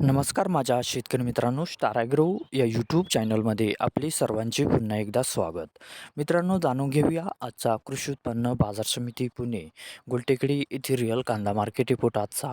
नमस्कार माझ्या शेतकरी मित्रांनो स्टाराग्रो या यूट्यूब चॅनलमध्ये आपले सर्वांचे पुन्हा एकदा स्वागत. मित्रांनो जाणून घेऊया आजचा कृषी उत्पन्न बाजार समिती पुणे गुलटेकडी येथील रिअल कांदा मार्केट रिपोर्ट आजचा.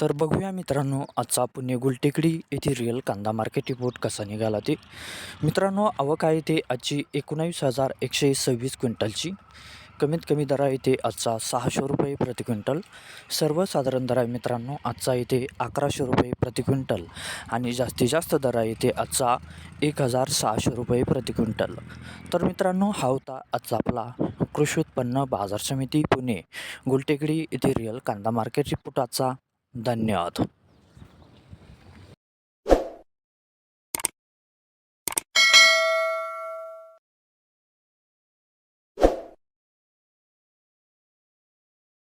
तर बघूया मित्रांनो आजचा पुणे गुलटेकडी येथे रिअल कांदा मार्केट रिपोर्ट कसा निघाला ते. मित्रांनो आवक आहे ते आजची एकोणावीस हजार एकशे सव्वीस क्विंटलची. कमीत कमी दरा येथे आजचा सहाशे रुपये प्रति क्विंटल. सर्वसाधारण दर आहे मित्रांनो आजचा येते अकराशे रुपये प्रति क्विंटल. आणि जास्तीत जास्त दरा येथे आजचा एक हजार सहाशे रुपये प्रति क्विंटल. तर मित्रांनो हा होता आजचा आपला कृषी उत्पन्न बाजार समिती पुणे. गुलटेकडी येथे रिअल कांदा मार्केट रिपोर्ट आजचा धन्यवाद.